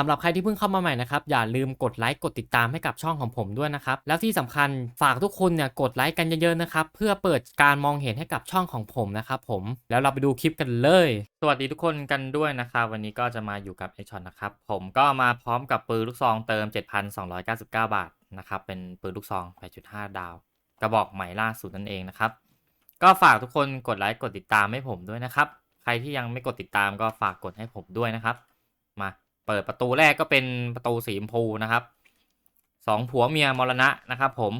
สำหรับใครที่เพิ่งเข้ามาใหม่นะครับอย่าลืมกดไลค์กดติดตามให้กับช่องของผมด้วยนะครับแล้วที่สำคัญฝากทุกคนเนี่ยกดไลค์กันเยอะๆนะครับเพื่อเปิดการมองเห็นให้กับช่องของผมนะครับผมแล้วเราไปดูคลิปกันเลย สวัสดีทุกคนกันด้วยนะครับวันนี้ก็จะมาอยู่กับไอชอตนะครับผมก็มาพร้อมกับปืนลูกซองเติม 7,299 บาทนะครับเป็นปืนลูกซอง 8.5 ดาว กระบอกใหม่ล่าสุดนั่นเองนะครับก็ฝากทุกคนกดไลค์กดติดตามให้ผมด้วยนะครับใครที่ยังไม่กดติดตามก็ฝากกดให้ผมด้วยนะครับ เปิดประตูแรกก็เป็นประตูสีชมพูนะครับสองผัวเมียมรณะนะครับ ผม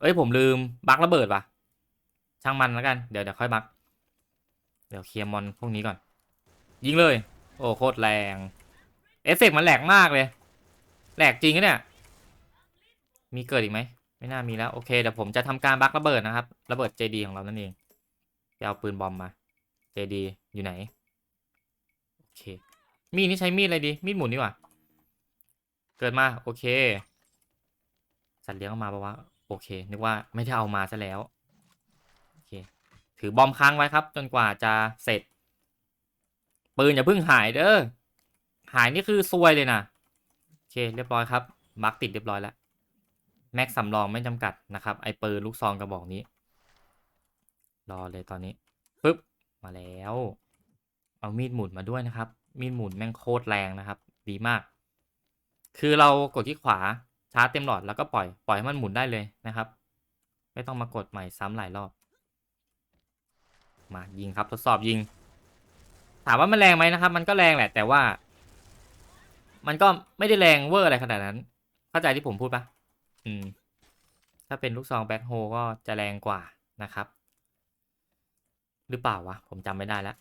เอ้ยผมลืมบักระเบิดว่ะ ช่างมันแล้วกันเดี๋ยวเดี๋ยวค่อยบัก เดี๋ยวเคลียร์มอนพวกนี้ก่อน ยิงเลย โอ้โคตรแรง เอฟเฟกต์มันแหลกมากเลย แหลกจริงเนี่ย มีเกิดอีกไหมไม่น่ามีแล้วโอเคเดี๋ยวผมจะทำการบักระเบิดนะครับ ระเบิด JD ของเรานั่นเองจะเอาปืนบอมมา JD อยู่ไหนโอเค มีดนี่ใช้มีดอะไรดี มีดหมุนดีกว่า เกิดมาโอเค สัตว์เลี้ยงเอามาปะวะโอเค นึกว่าไม่ได้เอามาซะแล้ว โอเค ถือบอมค้างไว้ครับ จนกว่าจะเสร็จ ปืนอย่าเพิ่งหายเด้อ หายนี่คือซวยเลยนะ โอเค เรียบร้อยครับ บักติดเรียบร้อยแล้ว แม็กสำรองไม่จำกัดนะครับ ไอปืนลูกซองกระบอกนี้ รอเลยตอนนี้ปึ๊บ มาแล้ว เอามีดหมุนมาด้วยนะครับ มีดหมุนแม่งโคตรแรงนะครับ ดีมาก คือเรากดที่ขวาชาร์จเต็มหลอดแล้วก็ปล่อยปล่อยให้มันหมุนได้เลยนะครับ ไม่ต้องมากดใหม่ซ้ำหลายรอบ มายิงครับทดสอบยิง ถามว่ามันแรงไหมนะครับ มันก็แรงแหละ แต่ว่า มันก็ไม่ได้แรงเวอร์อะไรขนาดนั้น เข้าใจที่ผมพูดปะอืม ถ้าเป็นลูกซองแบ็คโฮก็จะแรงกว่านะครับ หรือเปล่าวะผมจำไม่ได้แล้ว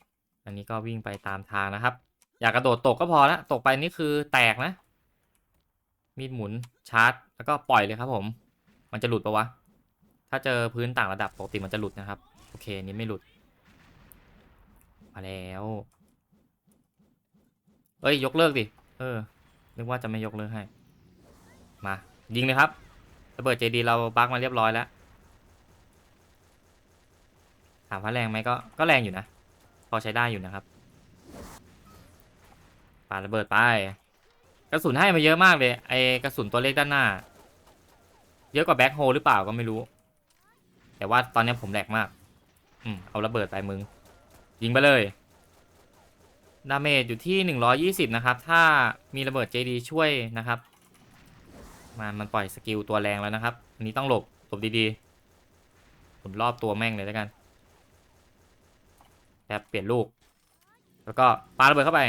อันนี้ก็วิ่งไปตามทางนะครับ อยากกระโดดตกก็พอละตกไปนี่คือแตกนะ มีดหมุนชาร์จ แล้วก็ปล่อยเลยครับผม มันจะหลุดปะวะ ถ้าเจอพื้นต่างระดับปกติมันจะหลุดนะครับ โอเคนนี้ไม่หลุด มาแล้วเอ้ยยกเลิกดิ เออ นึกว่าจะไม่ยกเลิกให้ มา ยิงเลยครับ ระเบิดเจดีเราบักมาเรียบร้อยแล้ว ถามว่าแรงไหมก็ ก็แรงอยู่นะ พอใช้ได้อยู่นะครับ ปาระเบิดไป กระสุนให้มาเยอะมากเลย ไอกระสุนตัวเล็กด้านหน้า เยอะกว่าแบ็คโฮหรือเปล่าก็ไม่รู้ แต่ว่าตอนนี้ผมแหลกมาก อืมเอาระเบิดไปมึง ยิงไปเลย ดาเมจอยู่ที่ 120 นะครับ ถ้ามีระเบิด JD ช่วยนะครับมามันปล่อยสกิลตัวแรงแล้วนะครับ อันนี้ต้องหลบ หลบดีๆหมุนรอบตัวแม่งเลยแล้วกันแป๊บเปลี่ยนลูก แล้วก็ปาระเบิดเข้าไป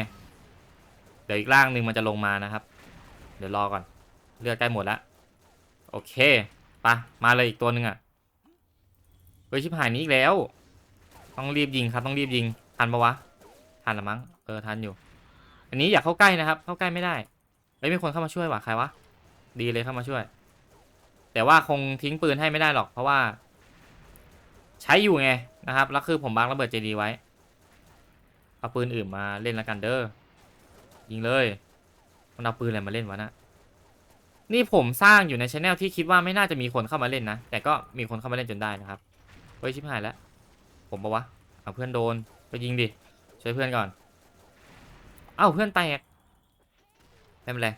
ดี๋ยวอีกร่างหนึ่งมันจะลงมานะครับ เดี๋ยวรอก่อน เลือดใกล้หมดแล้วโอเคปะมาเลยอีกตัวหนึ่งอะเฮ้ยชิบหายนี้อีกแล้ว ต้องรีบยิงครับต้องรีบยิงทันปะวะทันละมั้งเออทันอยู่ อันนี้อยากเข้าใกล้นะครับ เข้าใกล้ไม่ได้ไม่มีคนเข้ามาช่วยว่ะใครวะดีเลยเข้ามาช่วย แต่ว่าคงทิ้งปืนให้ไม่ได้หรอก เพราะว่า ใช้อยู่ไงนะครับแล้วคือผมบังระเบิดเจดีไว้เอาปืนอื่นมาเล่นละกันเด้อ ยิงเลยมันเอาปืนอะไรมาเล่นวะนะนี่ผมสร้างอยู่ในช anel ที่คิดว่าไม่น่าจะมีคนเข้ามาเล่นนะ แต่ก็มีคนเข้ามาเล่นจนได้นะครับ เฮ้ยชิบหายแล้ว ผมปะวะ เอาเพื่อนโดนไปยิงดิ ช่วยเพื่อนก่อน เอ้าเพื่อนแตกไม่เป็นไร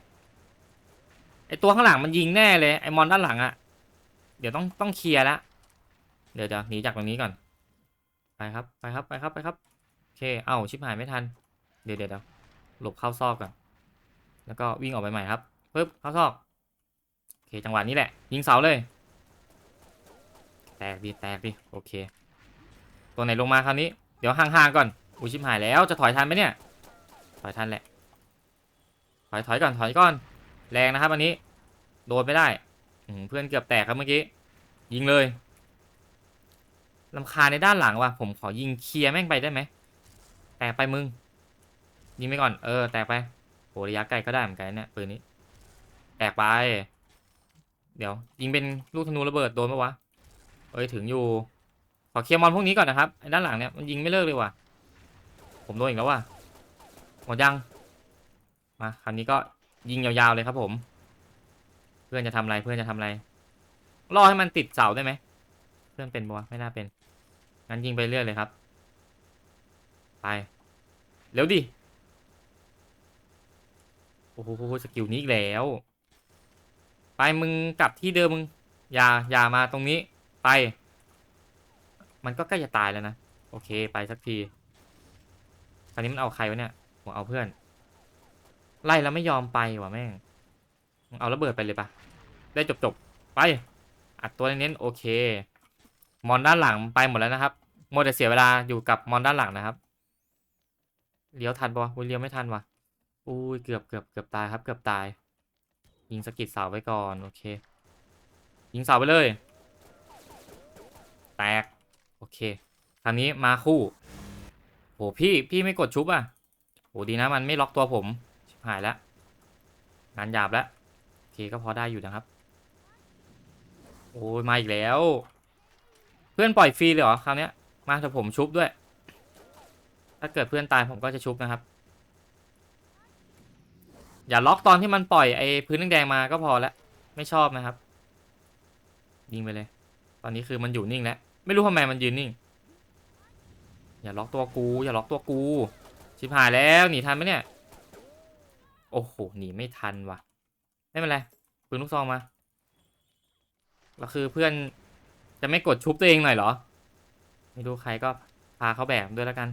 ไอตัวข้างหลังมันยิงแน่เลยไอมอนด้านหลังอะเดี๋ยวต้องต้องเคลียร์ละ เดี๋ยวจะหนีจากตรงนี้ก่อน ไปครับ ไปครับ ไปครับ ไปครับ โอเค เอ้าชิบหายไม่ทัน เดี๋ยวเดี๋ยวเดี๋ยว หลบเข้าซอกก่อนแล้วก็วิ่งออกไปใหม่ครับปึ๊บเข้าซอกโอเคจังหวะนี้แหละ ยิงเสาเลย แตกดิแตกดิโอเค ตัวไหนลงมาคราวนี้เดี๋ยวห่างๆก่อนอุ้ยชิบหายแล้วจะถอยทันไหมเนี่ย ถอยทันแหละ ถอยถอยก่อนถอยก่อน แรงนะครับอันนี้ โดนไม่ได้เพื่อนเกือบแตกครับเมื่อกี้ ยิงเลยลำคาในด้านหลังว่ะผมขอยิงเคลียร์แม่งไปได้ไหมแตกไปมึง ยิงไปก่อน เออ แตกไปโหระยะไกลก็ได้เหมือนกันเนี่ยปืนนี้ แตกไป เดี๋ยว ยิงเป็นลูกธนูระเบิดโดนปะวะ เอ้ยถึงอยู่ ขอเคลียร์มอนพวกนี้ก่อนนะครับ ด้านหลังเนี่ยมันยิงไม่เลิกเลยว่ะ ผมโดนอีกแล้วว่ะ หมดยัง มาคราวนี้ก็ยิงยาวๆเลยครับผม เพื่อนจะทำอะไรเพื่อนจะทำอะไร รอให้มันติดเสาได้ไหม เพื่อนเป็นปะวไม่น่าเป็น งั้นยิงไปเรื่อยเลยครับ ไป เร็วดิ โอ้โหสกิลนี้อีกแล้ว ไปมึงกลับที่เดิมมึง อย่าอย่ามาตรงนี้ไป มันก็ใกล้จะตายแล้วนะ โอเคไปสักทีคราวนี้มันเอาใครวะเนี่ยผมเอาเพื่อน ไล่แล้วไม่ยอมไปว่ะแม่งมึงเอาระเบิดไปเลยปะได้จบจบไป อัดตัวเน้นๆโอเค มอนด้านหลังไปหมดแล้วนะครับโมแต่เสียเวลาอยู่กับมอนด้านหลังนะครับเลี้ยวทันปะวะอุ๊ยเลี้ยวไม่ทันวะ อุ้ยเกือบเกือบเกือบตายครับ เกือบตาย ยิงสกิดเสาไว้ก่อน โอเค ยิงเสาไปเลย แตก โอเคคราวนี้มาคู่โหพี่พี่ไม่กดชุบอะโหดีนะมันไม่ล็อกตัวผมชิบหายแล้วงานหยาบแล้วโอเคก็พอได้อยู่นะครับ โอ้ยมาอีกแล้ว เพื่อนปล่อยฟรีเลยเหรอคราวนี้มาแต่ผมชุบด้วย ถ้าเกิดเพื่อนตายผมก็จะชุบนะครับ อย่าล็อกตอนที่มันปล่อยไอ้พื้นแดงๆมาก็พอแล้วไม่ชอบนะครับ ยิงไปเลย ตอนนี้คือมันอยู่นิ่งแล้ว ไม่รู้ทำไมมันยืนนิ่ง อย่าล็อกตัวกู อย่าล็อกตัวกู ชิบหายแล้วหนีทันไหมเนี่ย โอ้โหหนีไม่ทันว่ะ ไม่เป็นไรปืนลูกซองมาแล้วคือเพื่อนจะไม่กดชุบตัวเองหน่อยเหรอ ไม่รู้ใครก็พาเขาแบกด้วยแล้วกัน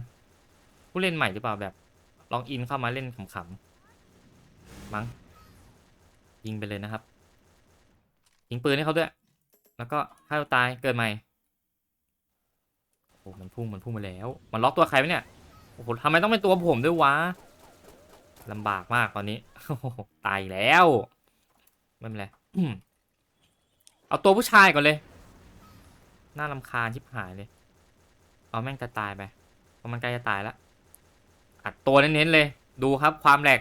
ผู้เล่นใหม่หรือเปล่าแบบลองอินเข้ามาเล่นขำๆ มั้งยิงไปเลยนะครับยิงปืนให้เขาด้วย แล้วก็ฆ่าตัวตายเกิดใหม่โอ้มันพุ่งมันพุ่งมาแล้ว มันล็อกตัวใครไหมเนี่ยโอ้โหทำไมต้องเป็นตัวผมด้วยวะลำบากมากตอนนี้ตายแล้วไม่เป็นไรเอาตัวผู้ชายก่อนเลย น่าลำคาญชิบหายเลย เอาแม่งจะตายไปเพราะมันใกล้จะตายแล้วอัดตัวเน้นๆเลย ดูครับความแหลก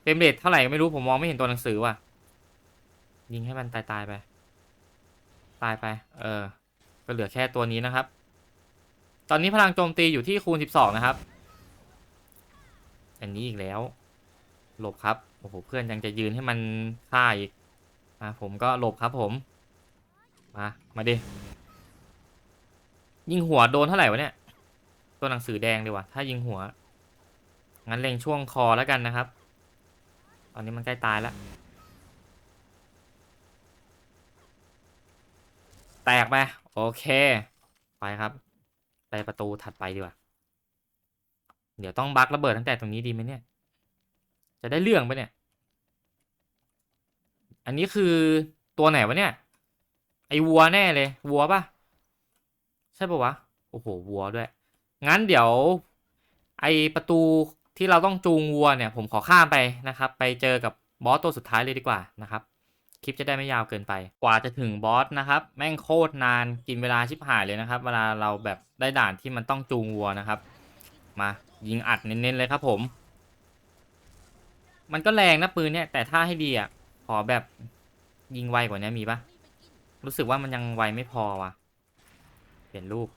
เฟรมเรทเท่าไหร่ก็ไม่รู้ผมมองไม่เห็นตัวหนังสือว่ะ ยิงให้มันตายๆไป ตายไป เออ ก็เหลือแค่ตัวนี้นะครับ ตอนนี้พลังโจมตีอยู่ที่คูณ 12 นะครับ อันนี้อีกแล้ว หลบครับ โอ้โห เพื่อนยังจะยืนให้มันฆ่าอีกมาผมก็หลบครับผม มา มาดิ ยิงหัวโดนเท่าไหร่วะเนี่ย ตัวหนังสือแดงดีว่ะ ถ้ายิงหัว งั้นเล็งช่วงคอแล้วกันนะครับ อนนี้มันใกล้ตายแล้ว แตกไป โอเค ไปครับ ไปประตูถัดไปดีกว่า เดี๋ยวต้องบักระเบิดตั้งแต่ตรงนี้ดีไหมเนี่ย จะได้เรื่องปะเนี่ย อันนี้คือตัวไหนวะเนี่ย ไอวัวแน่เลย วัวปะใช่ปะวะ โอ้โห วัวด้วย งั้นเดี๋ยว ไอประตู ที่เราต้องจูงวัวเนี่ยผมขอข้ามไปนะครับ ไปเจอกับบอสตัวสุดท้ายเลยดีกว่านะครับ คลิปจะได้ไม่ยาวเกินไป กว่าจะถึงบอสนะครับ แม่งโคตรนานกินเวลาชิบหายเลยนะครับ เวลาเราแบบได้ด่านที่มันต้องจูงวัวนะครับ มายิงอัดเน้นๆเลยครับผม มันก็แรงนะปืนเนี่ย แต่ถ้าให้ดีอะขอแบบยิงไวกว่านี้มีปะรู้สึกว่ามันยังไวไม่พอว่ะ เปลี่ยนรูป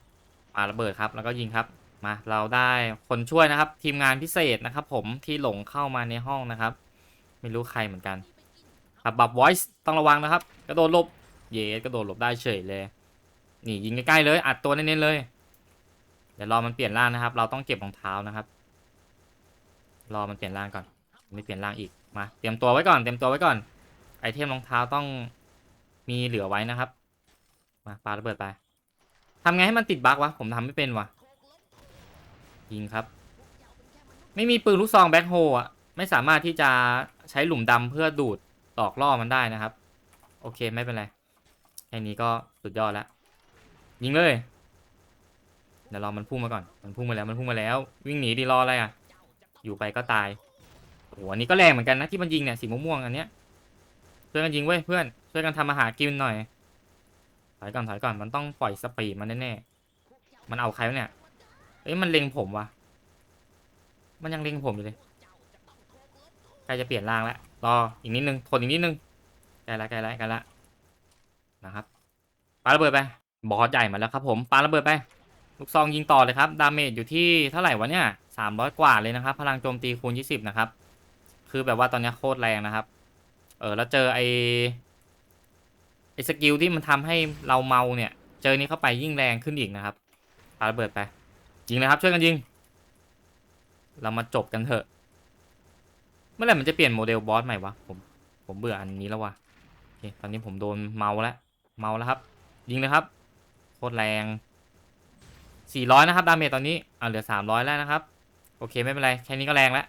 ปาระเบิดครับ แล้วก็ยิงครับ มาเราได้คนช่วยนะครับ ทีมงานพิเศษนะครับ ผมที่หลงเข้ามาในห้องนะครับ ไม่รู้ใครเหมือนกันครับบับ voice ต้องระวังนะครับ กระโดดหลบ เยสกระโดดหลบได้เฉยเลย นี่ยิงใกล้ๆเลย อัดตัวเน้นๆเลย เดี๋ยวรอมันเปลี่ยนร่างนะครับ เราต้องเก็บรองเท้านะครับ รอมันเปลี่ยนร่างก่อน ไม่เปลี่ยนร่างอีกมาเตรียมตัวไว้ก่อนเตรียมตัวไว้ก่อน ไอเทมรองเท้าต้องมีเหลือไว้นะครับ มาปาระเบิดไปทำไงให้มันติดบั๊กวะผมทำไม่เป็นวะ ยิงครับ ไม่มีปืนลูกซองแบ็คโฮอะ ไม่สามารถที่จะใช้หลุมดำเพื่อดูดตอกล่อมันได้นะครับ โอเคไม่เป็นไร แค่นี้ก็สุดยอดแล้ว ยิงเลย เดี๋ยวรอมันพุ่งมาก่อน มันพุ่งมาแล้ว มันพุ่งมาแล้ว วิ่งหนีดีรออะไรอะ อยู่ไปก็ตายโอ้โหอันนี้ก็แรงเหมือนกันนะที่มันยิงเนี่ยสีม่วงๆอันเนี้ยช่วยกันยิงเว้ยเพื่อนช่วยกันทำอาหารกินหน่อยถอยก่อนถอยก่อนมันต้องปล่อยสปีดมันแน่ๆมันเอาใครวะเนี่ย เอ้ยมันเล็งผมวะมันยังเล็งผมอยู่เลยใกล้จะเปลี่ยนร่างแล้วรออีกนิดนึงทนอีกนิดนึงใกล้ละใกล้ละใกล้ละนะครับปาระเบิดไปบอสใหญ่มาแล้วครับผมปาระเบิดไป ลูกซองยิงต่อเลยครับดาเมจอยู่ที่เท่าไหร่วะเนี่ยสามร้อยกว่าเลยนะครับ พลังโจมตีคูณยี่สิบนะครับ คือแบบว่าตอนนี้โคตรแรงนะครับ เออแล้วเจอไอไอสกิลที่มันทำให้เราเมาเนี่ย เจอนี้เข้าไปยิ่งแรงขึ้นอีกนะครับปาระเบิดไป ยิงเลยครับช่วยกันยิง เรามาจบกันเถอะ เมื่อไหร่มันจะเปลี่ยนโมเดลบอสใหม่วะผมผมเบื่ออันนี้แล้ววะโอเคตอนนี้ผมโดนเมาแล้วเมาแล้วครับ ยิงเลยครับโคตรแรง 400 นะครับดาเมจตอนนี้อ่าเหลือ 300 แล้วนะครับ โอเคไม่เป็นไรแค่นี้ก็แรงแล้ว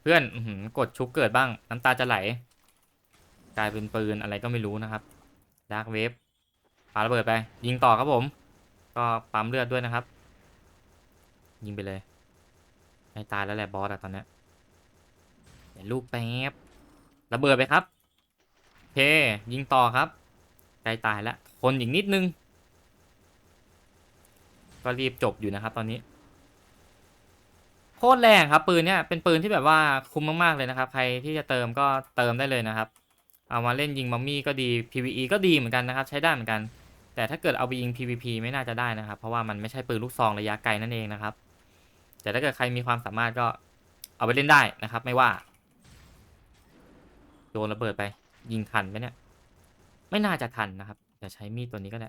เพื่อนอกดชุบเกิดบ้างน้ำตาจะไหล กลายเป็นปืนอะไรก็ไม่รู้นะครับดาร์กเวฟปาระเบิดไป ยิงต่อครับผม ก็ปั๊มเลือดด้วยนะครับ ยิงไปเลยให้ตายแล้วแหละบอสอะตอนเนี้ยเดี๋ยวลูกแป๊บระเบิดไปครับโอเคยิงต่อครับใกล้ตายแล้วทนอีกนิดนึง ก็รีบจบอยู่นะครับตอนนี้โคตรแรงครับปืนเนี่ยเป็นปืนที่แบบว่าคุ้มมากๆเลยนะครับ ใครที่จะเติมก็เติมได้เลยนะครับ เอามาเล่นยิงมัมมี่ก็ดี PVE ก็ดีเหมือนกันนะครับ ใช้ได้เหมือนกัน แต่ถ้าเกิดเอาไปยิง PVP ไม่น่าจะได้นะครับ เพราะว่ามันไม่ใช่ปืนลูกซองระยะไกลนั่นเองนะครับ แต่ถ้าเกิดใครมีความสามารถก็เอาไปเล่นได้นะครับ ไม่ว่าโดนระเบิดไป ยิงทันไหมเนี่ย ไม่น่าจะทันนะครับเดี๋ยวใช้มีดตัวนี้ก็ได้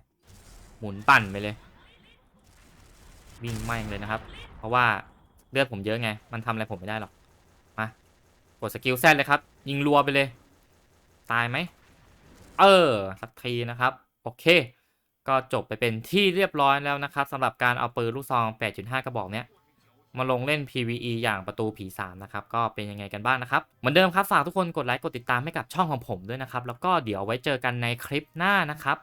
หมุนปั่นไปเลย วิ่งแม่งเลยนะครับ เพราะว่าเลือดผมเยอะไง มันทำอะไรผมไม่ได้หรอกมากดสกิลแซดเลยครับ ยิงรัวไปเลย ตายไหมเออสักทีนะครับ โอเค ก็จบไปเป็นที่เรียบร้อยแล้วนะครับสำหรับการเอาปืนลูกซอง 8.5 กระบอกเนี้ย มาลงเล่น PVE อย่างประตูผี3นะครับก็เป็นยังไงกันบ้างนะครับเหมือนเดิมครับฝากทุกคนกดไลค์กดติดตามให้กับช่องของผมด้วยนะครับแล้วก็เดี๋ยวไว้เจอกันในคลิปหน้านะครับ